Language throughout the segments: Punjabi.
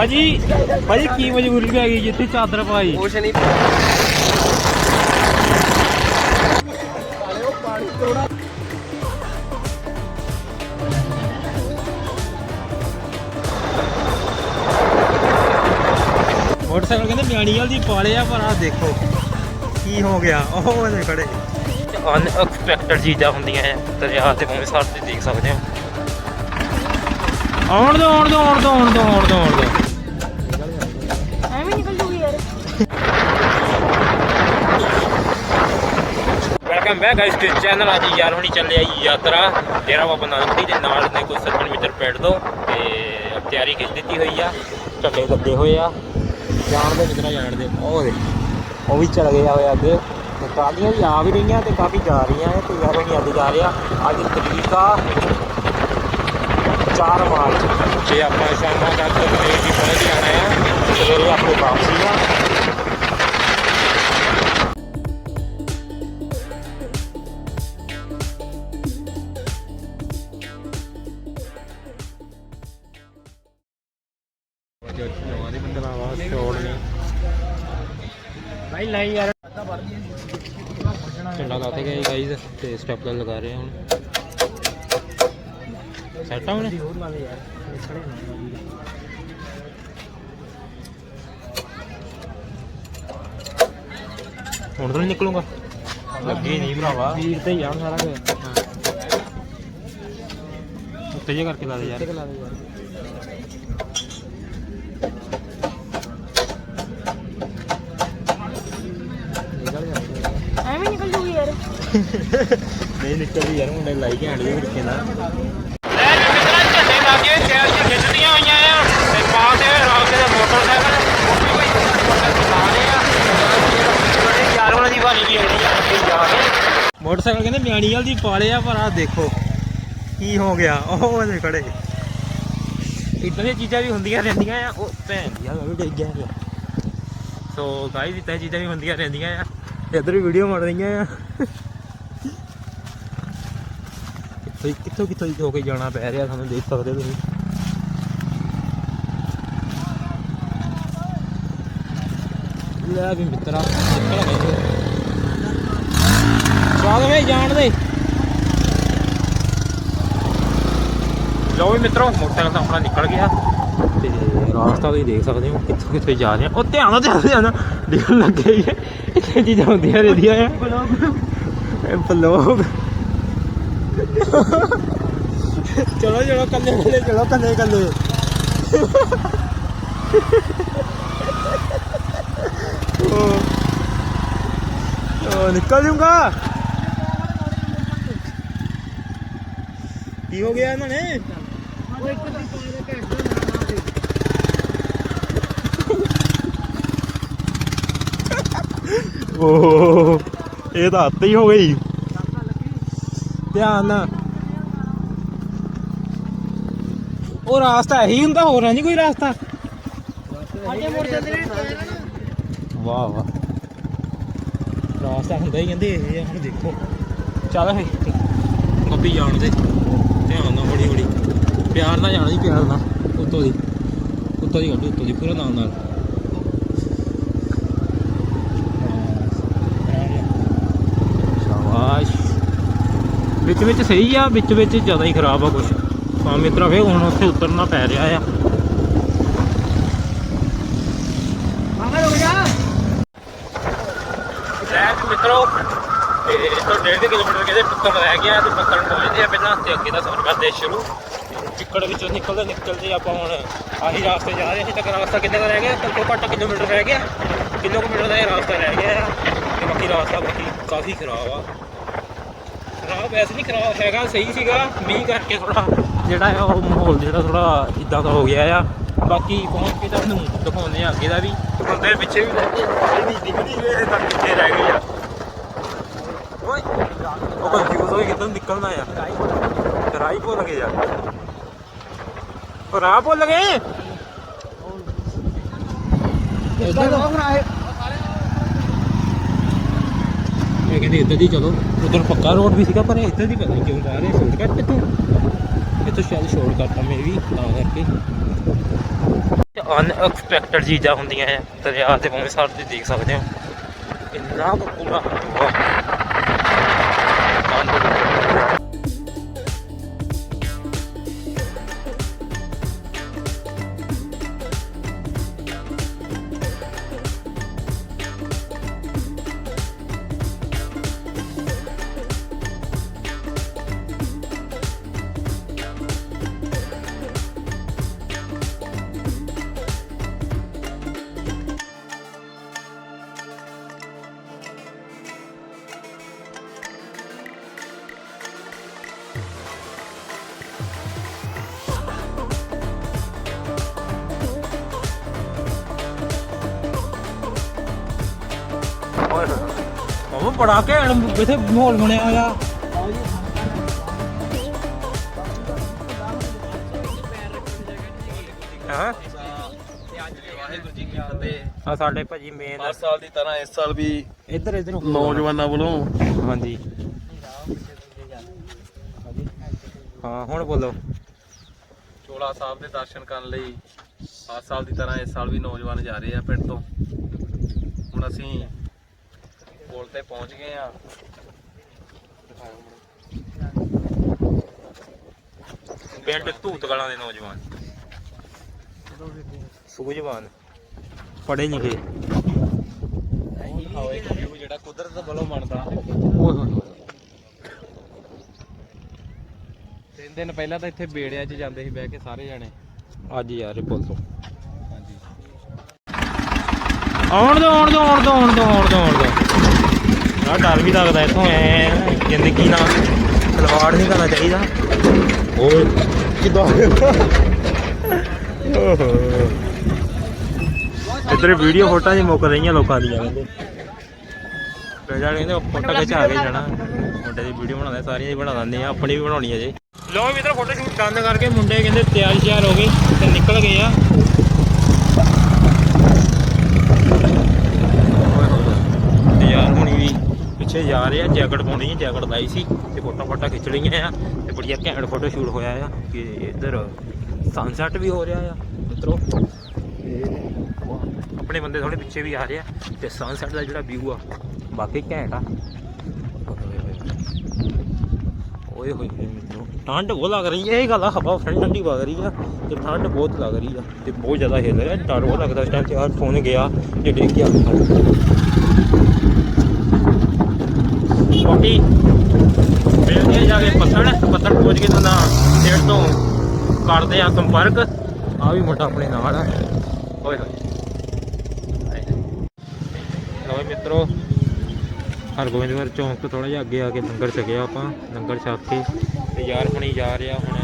ਭਾਜੀ ਭਾਜੀ ਕੀ ਮਜਬੂਰੀ ਪੈ ਗਈ ਜਿੱਥੇ ਚਾਦਰ ਪਾਈ? ਕੁਛ ਨਹੀਂ। ਮੋਟਰਸਾਈਕਲ ਕਹਿੰਦੇ ਮਿਆਣੀ ਵਾਲ ਦੀ ਪਾਲੇ ਆ ਪਰ ਆ ਦੇਖੋ ਕੀ ਹੋ ਗਿਆ। ਉਹ ਉਹਦੇ ਖੜੇ। ਅਨਐਕਸਪੈਕਟਡ ਚੀਜ਼ਾਂ ਹੁੰਦੀਆਂ ਆ ਦਰਿਆ ਤੇ ਭਾਵੇਂ ਸੜ ਤੇ ਦੇਖ ਸਕਦੇ ਹੋ। ਆਉਣ ਦੋ ਆਉਣ ਦੋ ਆਉਣ ਦੋ ਆਉਣ ਦੋ ਆਉਣ ਦੋ ਆਉਣ ਦੋ। Welcome back guys to channel ਅੱਜ ਯਾਰ ਹੁਣੀ ਚੱਲੇ ਆ ਯਾਤਰਾ ਡੇਰਾ ਬਾਬਾ ਨਾਨਕ ਦੇ ਨਾਲ ਨੇ ਕੋਈ 70 ਮੀਟਰ ਪਿੰਡ ਤੋਂ ਤੇ ਤਿਆਰੀ ਕੀਤੀ ਦਿੱਤੀ ਹੋਈ ਆ ਝੰਡੇ ਲੱਗੇ ਹੋਏ ਆ ਜਾਣ ਜਾਣਦੇ ਕਿਧਰ ਜਾਣਦੇ ਉਹ ਦੇ ਉਹ ਵੀ ਚਲ ਗਿਆ ਆ ਹੋਏ ਅੱਗੇ ਤੇ ਟਰਾਲੀਆਂ ਵੀ ਆ ਵੀ ਰਹੀਆਂ ਤੇ ਕਾਫੀ ਜਾ ਰਹੀਆਂ ਆ ਤੇ ਯਾਰ ਹੁਣੀ ਅੱਜ ਜਾ ਰਿਹਾ ਅੱਜ ਤਰੀਕ ਆ 4 ਮਾਰਚ ਜੇ ਆਪਾਂ ਸ਼ਾਮਾਂ ਤੱਕ ਤੇ ਵੀ ਪਹੁੰਚ ਜਾਣਾ ਹੈ ਸਵੇਰੇ ਆਪਣੇ ਵਾਪਸੀ ਆ ਤੇ ਸਟੈਪ ਲਗਾ ਰਹੇ ਹੁਣ। ਸੈਟ ਆ ਹੁਣ? ਹੋਰ ਲਾ ਦੇ ਯਾਰ ਖੜੇ ਹੁਣ ਤਾਂ ਨਹੀਂ ਨਿਕਲੂਗਾ। ਲੱਗੇ ਨਹੀਂ ਭਰਾਵਾ। ਵੀਰ ਤੇ ਹੀ ਸਾਰਾ ਕੁਝ। ਉੱਤੇ ਜੇ ਕਰਕੇ ਲਾ ਦੇ ਯਾਰ। ਲਾ ਦੇ ਯਾਰ। ਐਵੇਂ ਨਿਕਲ ਜੂਗੀ ਯਾਰ। ਨਹੀਂ ਨਿਕਲਦੀ ਯਾਰ, ਮੁੰਡੇ ਲਾਈ ਕੇ ਦੇ ਵਿੱਚੇ ਨਾ ਲੈ ਵੀ ਮਿੱਤਰਾਂ ਝੰਡੇ ਲਾਗੇ ਟਾਇਰ ਚ ਖਿੱਚਦੀਆਂ ਹੋਈਆਂ ਆ ਤੇ ਪਾਸ ਇਹ ਰਾਤ ਦੇ ਮੋਟਰਸਾਈਕਲ ਉਹ ਵੀ ਕੋਈ ਮੋਟਰਸਾਈਕਲ ਚਲਾ ਰਹੇ ਆ ਯਾਰ ਉਹਨਾਂ ਦੀ ਬਾਣੀ ਵੀ ਆਉਣੀ ਆ ਕੇ ਜਾ ਰਹੇ ਮੋਟਰਸਾਈਕਲ ਕਹਿੰਦੇ ਮਿਆਣੀ ਵਾਲ ਦੀ ਪਾਲੇ ਆ, ਪਰ ਆ ਦੇਖੋ ਕੀ ਹੋ ਗਿਆ। ਉਹ ਉਹਦੇ ਖੜੇ। ਇਦਾਂ ਦੀਆਂ ਚੀਜ਼ਾਂ ਵੀ ਹੁੰਦੀਆਂ ਰਹਿੰਦੀਆਂ ਆ। ਉਹ ਭੈਣ ਦੀ ਆ ਵੀ ਡਿੱਗ ਗਿਆ। ਸੋ ਗਾਈਸ ਇਦਾਂ ਦੀਆਂ ਚੀਜ਼ਾਂ ਵੀ ਹੁੰਦੀਆਂ ਰਹਿੰਦੀਆਂ ਆ। ਇੱਧਰ ਵੀ ਵੀਡੀਓ ਬਣ ਰਹੀਆਂ ਆ। ਕਿੱਥੋਂ ਕਿੱਥੋਂ ਕਿੱਥੋਂ ਦੀ ਹੋ ਕੇ ਜਾਣਾ ਪੈ ਰਿਹਾ ਤੁਹਾਨੂੰ ਦੇਖ ਸਕਦੇ ਹੋ ਤੁਸੀਂ। ਲੈ ਵੀ ਮਿੱਤਰਾ ਨਿਕਲ ਗਏ ਚੱਲ ਵੇ ਜਾਣ ਦੇ। ਲਓ ਵੀ ਮਿੱਤਰੋ ਮੋਟਰਸਾਈਕਲ ਤਾਂ ਆਪਣਾ ਨਿਕਲ ਗਿਆ। ਤੇ ਰਾਸਤਾ ਤੁਸੀਂ ਦੇਖ ਸਕਦੇ ਹੋ ਕਿੱਥੋਂ ਕਿੱਥੇ ਜਾ ਰਹੇ ਆ। ਉਹ ਧਿਆਨ ਨਾਲ ਧਿਆਨ ਧਿਆਨ ਦੇਖਣ ਲੱਗੇ ਇਹ ਚੀਜ਼ਾਂ ਹੁੰਦੀਆਂ ਰਹਿੰਦੀਆਂ ਆ। ਇਹ ਬਲੌਗ ਚਲੋ ਚਲੋ ਕੱਲੇ ਕੱਲੇ, ਚਲੋ ਕੱਲੇ ਕੱਲੇ। ਉਹ ਨਿਕਲ ਜੂੰਗਾ? ਕੀ ਹੋ ਗਿਆ ਇਹਨਾਂ ਨੇ? ਓਹ, ਇਹ ਤਾਂ ਹੱਥ ਹੀ ਹੋ ਗਈ। ਧਿਆਨ ਨਾਲ। ਉਹ ਰਾਸਤਾ ਇਹੀ ਹੁੰਦਾ, ਹੋਰ ਨਹੀਂ ਕੋਈ ਰਾਸਤਾ? ਅੱਗੇ ਮੁੜ ਜਾਂਦੇ ਨੇ ਵਾਹ ਵਾਹ। ਰਾਸਤਾ ਹੁੰਦਾ ਹੀ ਕਹਿੰਦੇ ਇਹ ਹੁਣ ਦੇਖੋ। ਚੱਲ ਫੇ ਗੱਡੀ ਜਾਣ ਦੇ। ਧਿਆਨ ਨਾਲ ਹੌਲੀ ਹੌਲੀ ਪਿਆਰ ਨਾਲ ਜਾਣਾ ਜੀ, ਪਿਆਰ ਨਾਲ। ਉੱਤੋਂ ਦੀ। ਉੱਤੋਂ ਦੀ ਗੱਡੀ ਉੱਤੋਂ ਦੀ, ਪੂਰਾ ਨਾਲ ਨਾਲ ਵਿੱਚ ਵਿੱਚ ਸਹੀ ਆ ਵਿੱਚ ਵਿੱਚ ਜ਼ਿਆਦਾ ਹੀ ਖਰਾਬ ਆ ਕੁਛ। ਤਾਂ ਮਿੱਤਰਾ ਫੇ ਹੁਣ ਉੱਥੇ ਉਤਰਨਾ ਪੈ ਰਿਹਾ ਆ। ਮਿੱਤਰੋ ਤੇ ਤੋਂ 1.5 ਕਿਲੋਮੀਟਰ ਕਿਤੇ ਪੱਤਣ ਰਹਿ ਗਿਆ ਤੇ ਪੱਤਣ ਪਹੁੰਚਦੇ ਆ ਪਹਿਲਾਂ ਤੇ ਅੱਗੇ ਦਾ ਸਫ਼ਰ ਕਰਦੇ ਸ਼ੁਰੂ। ਚਿੱਕੜ ਵਿੱਚੋਂ ਨਿਕਲਦੇ ਨਿਕਲਦੇ ਆਪਾਂ ਹੁਣ ਆਹੀ ਰਾਸਤੇ ਜਾ ਰਹੇ ਸੀ ਤੱਕ ਰਾਸਤਾ ਕਿੰਨੇ ਰਹਿ ਗਿਆ? ਘੱਟੋ ਘੱਟ ਕਿਲੋਮੀਟਰ ਰਹਿ ਗਿਆ। ਕਿਲੋਮੀਟਰ ਦਾ ਇਹ ਰਾਸਤਾ ਰਹਿ ਗਿਆ ਤੇ ਬਾਕੀ ਰਾਸਤਾ ਬਾਕੀ ਕਾਫੀ ਖਰਾਬ ਆ। ਖਰਾਬ ਵੈਸੇ ਨਹੀਂ ਖਰਾਬ ਹੈਗਾ ਸਹੀ ਸੀਗਾ ਮੀਂਹ ਕਰਕੇ ਥੋੜਾ ਜਿਹੜਾ ਹੈ ਉਹ ਮਾਹੌਲ ਜਿਹੜਾ ਥੋੜਾ ਇਦਾਂ ਦਾ ਹੋ ਗਿਆ ਆ। ਬਾਕੀ ਪਹੁੰਚ ਕੇ ਤੁਹਾਨੂੰ ਦਿਖਾਉਂਦੇ ਆ ਅੱਗੇ ਦਾ ਵੀ। ਤੇ ਬੰਦੇ ਪਿੱਛੇ ਵੀ ਰਹਿ ਗਏ ਇਹ ਨਹੀਂ ਦਿਖਦੀ ਇਹ ਤਾਂ ਪਿੱਛੇ ਰਹਿ ਗਏ ਆ। ਓਏ ਉਹ ਕੰਫਿਊਜ਼ ਹੋਏ ਕਿੱਦਾਂ ਨਿਕਲਣਾ ਆ? ਰਾਈ ਭੁੱਲ ਗਏ ਯਾਰ ਉਹ ਰਾਹ ਭੁੱਲ ਗਏ? ਇੱਧਰ ਇਹ ਕਹਿੰਦੇ ਇੱਧਰ ਦੀ ਚਲੋ। ਉਧਰ ਪੱਕਾ ਰੋਡ ਵੀ ਸੀਗਾ, ਪਰ ਇਹ ਇੱਧਰ ਦੀ ਪਤਾ ਨਹੀਂ ਕਿਉਂ ਜਾ ਰਹੇ ਸ਼ਾਰਟਕਟ ਕਿੱਥੋਂ ਇੱਥੋਂ ਸ਼ਾਇਦ ਸ਼ਾਰਟਕਟ ਆ ਮੇ ਵੀ ਤਾਂ ਕਰਕੇ। ਅਨਐਕਸਪੈਕਟਡ ਚੀਜ਼ਾਂ ਹੁੰਦੀਆਂ ਹੈ ਦਰਿਆ ਤੇ ਭਾਵੇਂ ਸਾਡੇ ਦੇਖ ਸਕਦੇ ਹੋ। ਇੰਨਾ ਕੁ ਪੂਰਾ ਹੋਊਗਾ ਬੜਾ ਘੈਂਟ ਇੱਥੇ ਮਾਹੌਲ ਬਣਿਆ ਹੋਇਆ। ਹਾਂ? ਆ ਸਾਡੇ ਭਾਜੀ ਮੇਨ ਹਰ ਸਾਲ ਦੀ ਤਰ੍ਹਾਂ ਇਸ ਸਾਲ ਵੀ ਇੱਧਰ ਇੱਧਰ ਨੌਜਵਾਨਾਂ ਵੱਲੋਂ। ਹਾਂਜੀ। ਹਾਂ ਹੁਣ ਬੋਲੋ। ਚੋਲਾ ਸਾਹਿਬ ਦੇ ਦਰਸ਼ਨ ਕਰਨ ਲਈ ਹਰ ਸਾਲ ਦੀ ਤਰ੍ਹਾਂ ਇਸ ਸਾਲ ਵੀ ਨੌਜਵਾਨ ਜਾ ਰਹੇ ਆ ਪਿੰਡ ਤੋਂ। ਹੁਣ ਅਸੀਂ ਪੁਲ ਤੇ ਪਹੁੰਚ ਗਏ ਆ। ਪਿੰਡ ਧੂਤ ਕਲਾਂ ਦੇ ਨੌਜਵਾਨ। ਸੂਝਵਾਨ। ਪੜੇ ਲਿਖੇ। ਦਿਖਾਓ ਇੱਕ ਵਿਊ ਜਿਹੜਾ ਕੁਦਰਤ ਵੱਲੋਂ ਬਣਦਾ। ਓਏ ਹੋਏ ਤਿੰਨ ਦਿਨ ਪਹਿਲਾਂ ਤਾਂ ਇੱਥੇ ਬੇੜਿਆਂ 'ਚ ਜਾਂਦੇ ਸੀ ਬਹਿ ਕੇ ਸਾਰੇ ਜਾਣੇ। ਅੱਜ ਯਾਰ ਇਹ ਪੁੱਲ ਤੋਂ। ਹਾਂਜੀ। ਆਉਣ ਦੋ ਆਉਣ ਦੋ ਆਉਣ ਦੋ ਆਉਣ ਦੋ ਆਉਣ ਦੋ ਆਉਣ ਦੋ। ਆ ਡਰ ਵੀ ਲੱਗਦਾ ਇੱਥੋਂ ਐ ਜ਼ਿੰਦਗੀ ਨਾਲ ਖਿਲਵਾੜ ਨਹੀਂ ਕਰਨਾ ਚਾਹੀਦਾ। ਓਏ ਕਿਦਾਂ? ਓਹੋ ਇੱਧਰ ਵੀਡੀਓ ਫੋਟੋਆਂ ਜੀ ਮੁੱਕ ਰਹੀਆਂ ਲੋਕਾਂ ਦੀਆਂ ਕਹਿੰਦੇ। ਪਹਿਲਾਂ ਕਹਿੰਦੇ ਫੋਟੋ ਖਿਚਾ ਕੇ ਜਾਣਾ। ਮੁੰਡੇ ਦੀ ਵੀਡੀਓ ਬਣਾਉਂਦੇ ਸਾਰੀਆਂ ਹੀ ਬਣਾ ਦਿੰਦੇ ਆ ਆਪਣੀ ਵੀ ਬਣਾਉਣੀ ਹੈ ਜੀ। ਲੋ ਮਿੱਤਰ ਫੋਟੋ ਸ਼ੂਟ ਡਨ ਕਰਕੇ ਮੁੰਡੇ ਕਹਿੰਦੇ ਤਿਆਰ ਸ਼ਿਆਰ ਹੋ ਗਏ ਤੇ ਨਿਕਲ ਗਏ ਆ ਤੇ ਯਾਰ ਹੁਣੀ ਵੀ ਪਿੱਛੇ ਜਾ ਰਹੇ ਆ, ਜੈਕਟ ਪਾਉਣੀ ਹੈ ਜੈਕਟ ਲਾਈ ਸੀ ਤੇ ਫੋਟੋ ਫੋਟਾ ਖਿੱਚ ਲਈਆਂ ਆ ਤੇ ਬੜੀਆ ਘੈਂਟ ਫੋਟੋ ਸ਼ੂਟ ਹੋਇਆ ਆ ਕਿ ਇੱਧਰ ਸਨਸੈਟ ਵੀ ਹੋ ਰਿਹਾ ਆ, ਮਿੱਤਰੋ। ਤੇ ਆਪਣੇ ਬੰਦੇ ਥੋੜੇ ਪਿੱਛੇ ਵੀ ਆ ਰਹੇ ਆ ਤੇ ਸਨਸੈਟ ਦਾ ਜਿਹੜਾ ਵਿਊ ਆ ਬਾਕੀ ਘੈਂਟ ਆ। ਓਏ ਹੋਏ ਮਿੱਤਰੋ, ਠੰਡ ਬਹੁਤ ਲੱਗ ਰਹੀ ਹੈ ਇਹ ਗੱਲ ਆ, ਹਵਾ ਠੰਡੀ ਠੰਡੀ ਵਗ ਰਹੀ ਆ ਤੇ ਠੰਡ ਬਹੁਤ ਲੱਗ ਰਹੀ ਆ ਤੇ ਬਹੁਤ ਜ਼ਿਆਦਾ ਹਿੱਲ ਰਿਹਾ, ਡਰ ਬਹੁਤ ਲੱਗਦਾ ਇਸ ਟਾਈਮ ਤੇ ਯਾਰ ਫੋਨ ਗਿਆ ਜੇ ਡਿੱਗ ਗਿਆ। ਬਾਕੀ ਮਿਲਦੇ ਜਾ ਕੇ ਪੱਤਣ ਪੱਤਣ ਪਹੁੰਚ ਕੇ ਤਾਂ ਨਾ ਤੋਂ ਕਰਦੇ ਆ ਸੰਪਰਕ। ਆ ਵੀ ਮੁੰਡਾ ਆਪਣੇ ਨਾਲ ਆ। ਓਏ ਹੋਏ। ਲਓ ਮਿੱਤਰੋ, ਹਰਗੋਬਿੰਦਗੜ੍ਹ ਚੌਂਕ ਤੋਂ ਥੋੜਾ ਜਿਹਾ ਅੱਗੇ ਆ ਕੇ ਲੰਗਰ ਛਕਿਆ ਆਪਾਂ, ਲੰਗਰ ਛਕ ਕੇ ਤੇ ਯਾਰ ਹੁਣੀ ਜਾ ਰਿਹਾ ਹੁਣ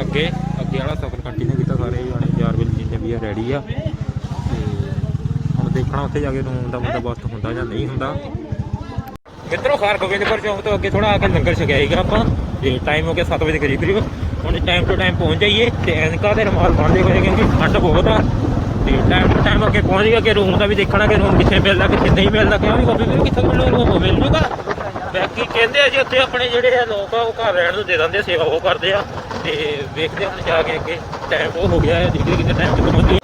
ਅੱਗੇ। ਅੱਗੇ ਵਾਲਾ ਸਫ਼ਰ ਕੰਟੀਨਿਊ ਕੀਤਾ ਸਾਰੇ ਜਾਣੇ ਯਾਰ ਵੀ ਜਿੰਨੇ ਵੀ ਆ ਰੈਡੀ ਆ। ਤੇ ਹੁਣ ਦੇਖਣਾ ਉੱਥੇ ਜਾ ਕੇ ਰੂਮ ਦਾ ਬੰਦੋਬਸਤ ਹੁੰਦਾ ਜਾਂ ਨਹੀਂ ਹੁੰਦਾ। ਮਿੱਤਰੋ ਗੋਬਿੰਦਪੁਰ ਚੌਂਕ ਤੋਂ ਅੱਗੇ ਥੋੜਾ ਆ ਕੇ ਲੰਗਰ ਛਕਿਆ ਸੀਗਾ ਆਪਾਂ। ਤੇ ਟਾਈਮ ਹੋ ਗਿਆ 7 ਵਜੇ ਕਰੀਬ ਕਰੀਬ। ਹੁਣ ਟਾਈਮ ਟੂ ਟਾਈਮ ਪਹੁੰਚ ਜਾਈਏ ਤੇ ਐਨਕਾ ਦੇ ਰਮਾਲ ਬੰਨ੍ਹਦੇ ਹੋਏ ਕਿਉਂਕਿ ਠੰਡ ਬਹੁਤ ਆ। ਤੇ ਟਾਈਮ ਟੂ ਟਾਈਮ ਅੱਗੇ ਪਹੁੰਚ ਗਿਆ ਕਿ ਰੂਮ ਦਾ ਵੀ ਦੇਖਣਾ ਕਿ ਰੂਮ ਕਿੱਥੇ ਮਿਲਦਾ ਕਿੱਥੇ ਨਹੀਂ ਮਿਲਦਾ ਕਿਉਂ ਵੀ ਕੋਪੀ ਵੀ ਕਿੱਥੇ ਮਿਲੂ ਰੂਮ ਮਿਲ ਜੂਗਾ। ਬਾਕੀ ਕਹਿੰਦੇ ਆ ਜੀ ਉੱਥੇ ਆਪਣੇ ਜਿਹੜੇ ਆ ਲੋਕ ਆ ਉਹ ਘਰ ਰਹਿਣ ਨੂੰ ਦੇ ਦਿੰਦੇ ਆ, ਸੇਵਾ ਉਹ ਕਰਦੇ ਆ। ਤੇ ਵੇਖਦੇ ਹੁਣ ਜਾ ਕੇ ਅੱਗੇ ਟਾਈਮ ਉਹ ਹੋ ਗਿਆ ਹੈ ਦੇਖਦੇ ਕਿਤੇ ਟਾਈਮ ਤੇ ਪਹੁੰਚੇ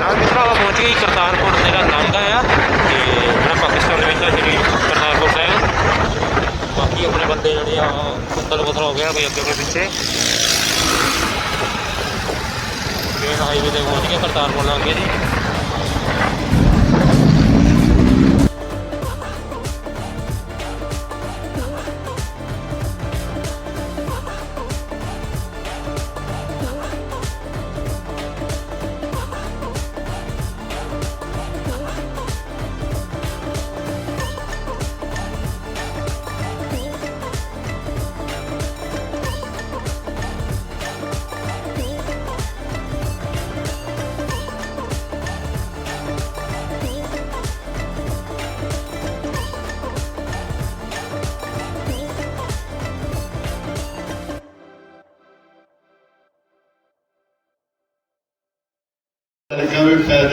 ਨਾਲ ਮਿੱਤਰੋ ਆਪਾਂ ਪਹੁੰਚ ਗਏ ਕਰਤਾਰਪੁਰ ਜਿਹੜਾ ਲਾਂਘਾ ਆ ਤੇ ਜਿਹੜਾ ਪਾਕਿਸਤਾਨ ਦੇ ਵਿੱਚ ਆ ਜਿਹੜੀ ਕਰਤਾਰਪੁਰ ਸਾਹਿਬ ਬਾਕੀ ਆਪਣੇ ਬੰਦੇ ਆ ਬਦਲ ਬਦਲ ਹੋ ਗਿਆ ਕੋਈ ਅੱਗੇ ਕੋਈ ਪਿੱਛੇ। ਮੇਨ ਹਾਈਵੇ ਤੇ ਪਹੁੰਚ ਗਏ ਕਰਤਾਰਪੁਰ ਲਾਂਘੇ ਜੀ।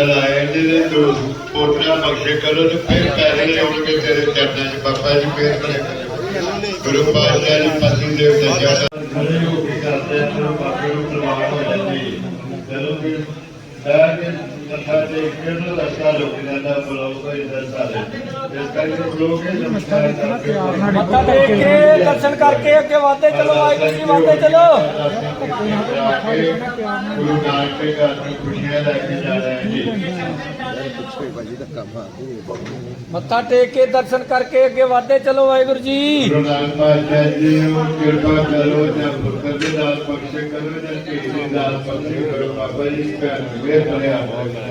ਪੈਦਲ ਆਏ ਨੇ ਤੇ ਦੋ ਪੋਟਰਾ ਬਖਸ਼ੇ ਕਰੋ ਤੇ ਫਿਰ ਪੈਦਲ ਆਉਣਗੇ ਤੇਰੇ ਚਰਨਾਂ 'ਚ ਬਾਬਾ ਜੀ ਫੇਰ ਖੜੇ ਕਰੋ ਗੁਰੂ ਪਾਤਸ਼ਾਹ ਜੀ ਪਸੰਦ ਦੇ ਉੱਤੇ ਮੱਥਾ ਟੇਕ ਕੇ ਨਾ ਰਸਤਾ ਰੁਕ ਜਾਂਦਾ ਬਲੋਕ ਹੋ ਜਾਂਦਾ ਸਾਰੇ ਇਸ ਕਰਕੇ ਬਲੋਕ ਕੇ ਨਮਸਕਾਰ ਕਰਕੇ ਮੱਥਾ ਟੇਕ ਕੇ ਦਰਸ਼ਨ ਕਰਕੇ ਅੱਗੇ ਵਧਦੇ ਚਲੋ ਵਾਹਿਗੁਰੂ ਜੀ ਵਧਦੇ ਚਲੋ। ਗੁਰੂ ਨਾਨਕ ਦੇ ਘਰ ਨੂੰ ਖੁਸ਼ੀਆਂ ਲੈ ਕੇ ਜਾ ਰਹੇ ਹਾਂ ਜੀ ਮੱਥਾ ਟੇਕ ਕੇ ਦਰਸ਼ਨ ਕਰਕੇ ਅੱਗੇ ਵਧਦੇ ਚਲੋ ਵਾਹਿਗੁਰੂ ਜੀ। ਗੁਰੂ ਨਾਨਕ ਪਾਤਸ਼ਾਹ ਜੀ ਨੂੰ ਕਿਰਪਾ ਕਰੋ ਜਾਂ ਪੁੱਤਰ ਦੇ ਨਾਲ ਬਖਸ਼ੇ ਕਰੋ ਜਾਂ ਧੀ ਦੇ ਨਾਲ ਬਖਸ਼ੇ ਕਰੋ। ਬਾਬਾ ਜੀ ਭੈਣ ਮੇਰ ਬਣਿਆ ਹੋਇਆ ਜੀ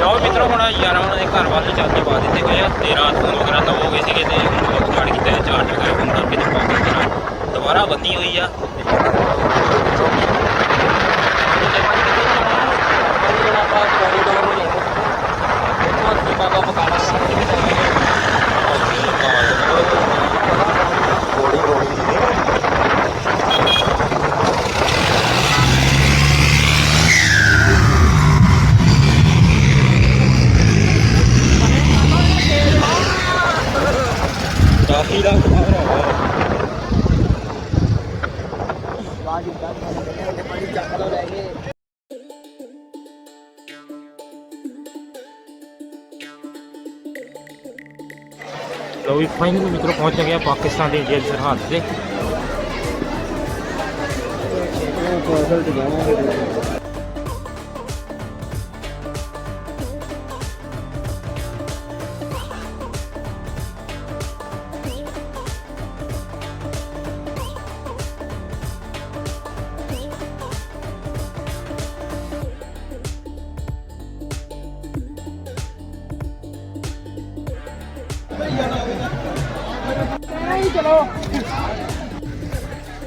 ਲਓ ਮਿੱਤਰੋ, ਹੁਣ ਯਾਰਾਂ ਉਹਨਾਂ ਦੇ ਘਰ ਵੱਲ ਨੂੰ ਚਾਬੀ ਪਾ ਦਿੱਤੇ ਗਏ ਆ। ਤੇ ਤੋਂ ਨੂੰ ਵਗੈਰਾ ਤਾਂ ਹੋ ਗਏ ਸੀਗੇ ਤੇ ਹੁਣ ਲੋਕ ਚੜ ਕੀਤਾ ਹੈ ਚਾਰਜ ਵਗੈਰਾ ਫੋਨ ਕਰਕੇ ਤੇ ਪਾ ਕੇ ਦੁਬਾਰਾ ਬੰਨੀ ਹੋਈ ਆ ਕਾਫੀ ਦਾ ਖਬਰ ਹੈ ਲੋ ਵੀ ਫਾਈਨਲੀ ਮਿੱਤਰੋ ਪਹੁੰਚ ਗਿਆ ਪਾਕਿਸਤਾਨ ਦੀ ਇੰਡੀਆ ਦੀ ਸਰਹੱਦ ਤੇ।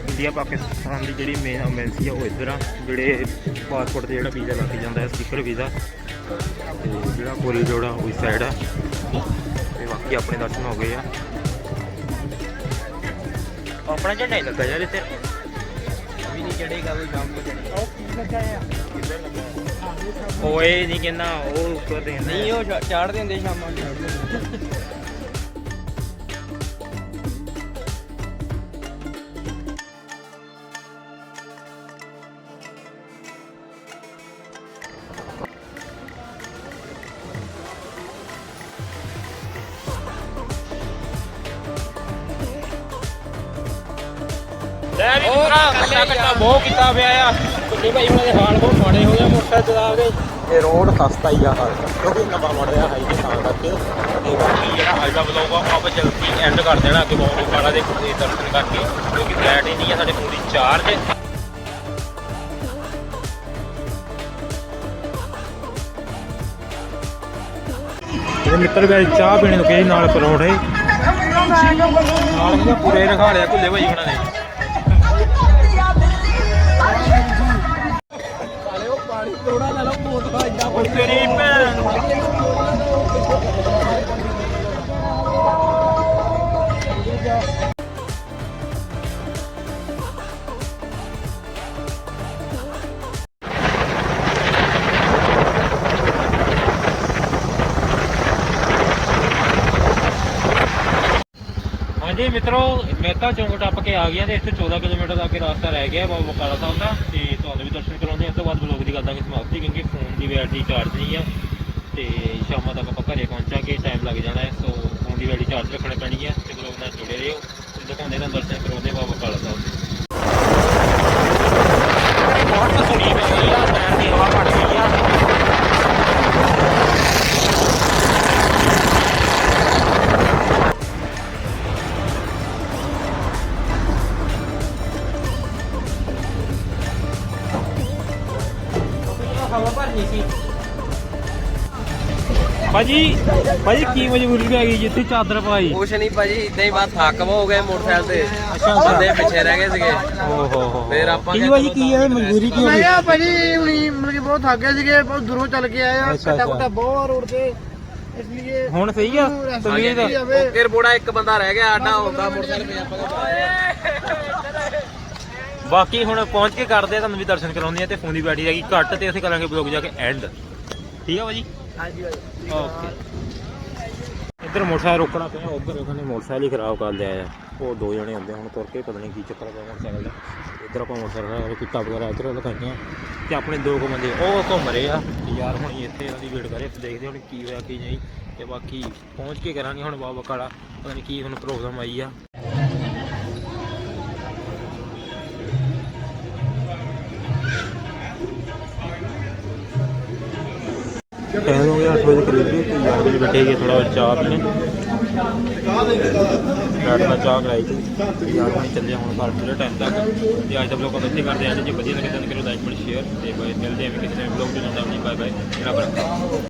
ਇੰਡੀਆ ਪਾਕਿਸਤਾਨ ਦੀ ਜਿਹੜੀ ਮੇਨ ਐਮਬੈਸੀ ਆ ਉਹ ਇੱਧਰ ਆ ਜਿਹੜੇ ਪਾਸਪੋਰਟ ਤੇ ਜਿਹੜਾ ਵੀਜ਼ਾ ਲੱਗ ਜਾਂਦਾ ਹੈ ਸਪੀਕਰ ਵੀਜ਼ਾ ਤੇ ਜਿਹੜਾ ਕੋਰੀ ਜੋੜਾ ਉਹ ਇਸ ਸਾਈਡ ਆ। ਤੇ ਬਾਕੀ ਆਪਣੇ ਦਰਸ਼ਨ ਹੋ ਗਏ ਆ। ਆਪਣਾ ਝੰਡਾ ਹੀ ਲੱਗਾ ਯਾਰ ਇੱਥੇ। ਵੀ ਨਹੀਂ ਚੜੇਗਾ ਕੋਈ ਕੰਮ ਓਏ ਨਹੀਂ ਕਹਿੰਦਾ ਉਹ ਉੱਪਰ ਦੇ ਨਹੀਂ ਉਹ ਚਾੜ ਦਿੰਦੇ ਸ਼ਾਮਾਂ ਨੂੰ। ਲੈ ਵੀ ਮਿੱਤਰਾ ਕੱਟਾ ਕੱਟਾ ਬਹੁਤ ਕੀਤਾ ਪਿਆ ਆ। ਕੁੱਲੀ ਭਾਈ ਉਹਨਾਂ ਦੇ ਹਾਲ ਬਹੁਤ ਮਾੜੇ ਹੋ ਗਏ ਮੋਟਰਸਾਈਕਲ ਚਲਾ ਕੇ ਇਹ ਰੋਡ ਸਸਤਾ ਹੀ ਆ ਹਾਲ ਕਿਉਂਕਿ ਨਵਾਂ ਮਾਡਲ ਆ ਹਾਈਵੇ ਤਾਂ ਕਰਕੇ। ਤੇ ਬਾਕੀ ਜਿਹੜਾ ਅੱਜ ਦਾ ਬਲੌਗ ਆ ਆਪਾਂ ਜਲਦੀ ਐਂਡ ਕਰ ਦੇਣਾ ਕਿ ਬਹੁਤ ਵਾਲਾ ਦੇ ਦੇ ਦਰਸ਼ਨ ਕਰਕੇ। ਕਿਉਂਕਿ ਫਲੈਟ ਹੀ ਨਹੀਂ ਆ ਸਾਡੇ ਦੀ ਚਾਰਜ ਇਹ ਮਿੱਤਰ ਵੀ ਚਾਹ ਪੀਣੇ ਨੂੰ ਕਹੀ ਨਾਲ ਪਰੌਂਠੇ। ਨਾਲ ਪੂਰੇ ਰਖਾ ਲਿਆ ਕੁੱਲੇ ਭਾਈ ਉਹਨਾਂ ਨੇ। ਉਹ ਤੇਰੀ ਭੈਣ। ਹਾਂਜੀ, ਮਿੱਤਰੋ ਮਹਿਤਾ ਚੌਂਕ ਟੱਪ ਕੇ ਆ ਗਿਆ ਤੇ ਇੱਥੇ 14 ਕਿਲੋਮੀਟਰ ਦਾ ਅੱਗੇ ਰਸਤਾ ਰਹਿ ਗਿਆ ਬਾਬਾ ਬਕਾਲਾ ਸਾਹਿਬ ਦਾ। ਤੇ ਤੁਹਾਨੂੰ ਵੀ ਦਰਸ਼ਨ ਕਰਾਉਂਦੇ ਹਾਂ। ਇਸ ਤੋਂ ਬਾਅਦ ਬਲੌਗ ਦੀ ਕਰਦਾਂਗੇ ਸਮਾਪਤੀ, ਕਿਉਂਕਿ ਫੋਨ ਦੀ ਬੈਟਰੀ ਚਾਰਜ ਨਹੀਂ ਆ। ਤੇ ਸ਼ਾਮਾਂ ਤੱਕ ਆਪਾਂ ਘਰੇ ਪਹੁੰਚਾਂਗੇ ਟਾਈਮ ਲੱਗ ਜਾਣਾ ਹੈ। ਸੋ ਫੋਨ ਦੀ ਬੈਟਰੀ ਚਾਰਜ ਰੱਖਣੀ ਪੈਣੀ ਹੈ ਤੇ ਬਲੌਗ ਨਾਲ ਜੁੜੇ ਰਹੋ। ਤੇ ਦਿਖਾਉਂਦੇ ਹਾਂ ਦਰਸ਼ਨ ਕਰਾਉਂਦੇ ਬਾਬਾ ਬਕਾਲਾ ਸਾਹਿਬ ਦੇ। ਬਹੁਤ ਸੁਣੀ ਪਈ ਆ ਟਾਇਰ ਦੀ ਹਵਾ ਘਟ ਭਾਜੀ ਭਾਜੀ ਕੀ ਮਜਬੂਰੀ ਪੈ ਗਈ ਜਿੱਥੇ ਚਾਦਰ ਪਾਈ? ਕੁਛ ਨਹੀਂ ਭਾਜੀ ਇਦਾਂ ਹੀ ਬਾਤ ਹਾਕਮ ਹੋ ਗਏ ਮੋਟਰਸਾਈਕਲ ਤੇ। ਅੱਛਾ। ਬੰਦੇ ਪਿੱਛੇ ਰਹਿ ਗਏ ਸੀਗੇ। ਓਹ। ਹੋ ਹੋ ਫਿਰ ਆਪਾਂ ਕੀ ਭਾਜੀ ਕੀ ਹੈ ਮਜਬੂਰੀ ਕੀ ਹੋ ਮੈਂ ਗਈ ਭਾਜੀ ਹੁਣੀ ਮਤਲਬ ਕਿ ਬਹੁਤ ਥੱਕ ਗਏ ਸੀਗੇ ਬਹੁਤ ਦੂਰੋਂ ਚੱਲ ਕੇ ਆਏ ਆ ਕੱਟਾ। ਕੁੱਟਾ ਬਹੁਤ ਰੋਡ ਤੇ। ਇਸ ਲਈ ਹੁਣ ਸਹੀ ਆ? ਤਵੀਰ ਓਕੇ ਰਿਪੋਰਟਾ ਇੱਕ ਬੰਦਾ ਰਹਿ ਗਿਆ ਆਡਾ ਹੁੰਦਾ ਮੋਟਰਸਾਈਕਲ ਤੇ ਆਪਾਂ ਬਾਕੀ ਹੁਣ ਪਹੁੰਚ ਕੇ ਕਰਦੇ ਆ ਤੁਹਾਨੂੰ ਵੀ ਦਰਸ਼ਨ ਕਰਾਉਂਦੇ ਆ ਤੇ ਫੋਨ ਦੀ ਬੈਟਰੀ ਹੈਗੀ ਘੱਟ ਤੇ ਅਸੀਂ ਕਰਾਂਗੇ ਬਲੌਗ ਜਾ ਕੇ ਐਂਡ ਠੀਕ ਆ ਭਾਜੀ? ਹਾਂਜੀ ਭਾਜੀ ਓਕੇ। ਇੱਧਰ ਮੋਟਰਸਾਈਕਲ ਰੋਕਣਾ ਪਿਆ, ਉਧਰ ਉਹਨੇ ਮੋਟਰਸਾਈਕਲ ਹੀ ਖਰਾਬ ਕਰ ਲਿਆ ਆ। ਉਹ ਦੋ ਜਣੇ ਆਉਂਦੇ ਹੁਣ ਤੁਰ ਕੇ ਪਤਾ ਨਹੀਂ ਕੀ ਚੱਕਰ ਪਿਆ ਮੋਟਰਸਾਈਕਲ ਦਾ। ਇੱਧਰ ਆਪਾਂ ਮੋਟਰਸਾਈਕਲ ਦਾ ਵਗੈਰਾ ਇੱਧਰ ਲਗਾਈਆਂ ਤੇ ਆਪਣੇ ਦੋ ਕੁ ਬੰਦੇ, ਉਹ ਘੁੰਮ ਰਹੇ ਆ। ਯਾਰ ਹੁਣ ਇੱਥੇ ਇਹਨਾਂ ਦੀ ਵੇਟ ਕਰੇ ਤੇ ਦੇਖਦੇ ਹੁਣ ਕੀ ਹੋਇਆ, ਕੀ ਨਹੀਂ। ਤੇ ਬਾਕੀ ਪਹੁੰਚ ਕੇ ਕਰਾਂਗੇ ਹੁਣ ਬਾਬਾ ਕਾਲਾ, ਪਤਾ ਨਹੀਂ ਕੀ ਹੁਣ ਪ੍ਰੋਬਲਮ ਆਈ ਆ। ਟਾਈਮ ਹੋ ਗਿਆ 8 ਵਜੇ ਕਰੀਬ ਤੇ ਯਾਰ ਵੀ ਬੈਠੇ ਗਏ ਥੋੜਾ ਚਾਹ ਪੀਣੇ। ਚਾਹ ਕਰਾਈ ਤੇ ਯਾਰ ਹੁਣ ਚੱਲੇ ਹੁਣ ਘਰ ਪੂਰੇ ਟਾਈਮ ਤੱਕ। ਤੇ ਅੱਜ ਦਾ ਬਲੌਗ ਆਪਾਂ ਕਰਦੇ ਹਾਂ। ਜੇ ਵਧੀਆ ਲੱਗੇ ਤਾਂ ਕਰੋ ਲਾਈਕ ਸ਼ੇਅਰ ਤੇ ਬਾਏ। ਮਿਲਦੇ ਹਾਂ ਕਿਸੇ ਨਵੇਂ ਬਲੌਗ ਦੇ ਨਾਲ ਬਾਏ ਬਾਏ ਰੱਬ ਰੱਖਾ।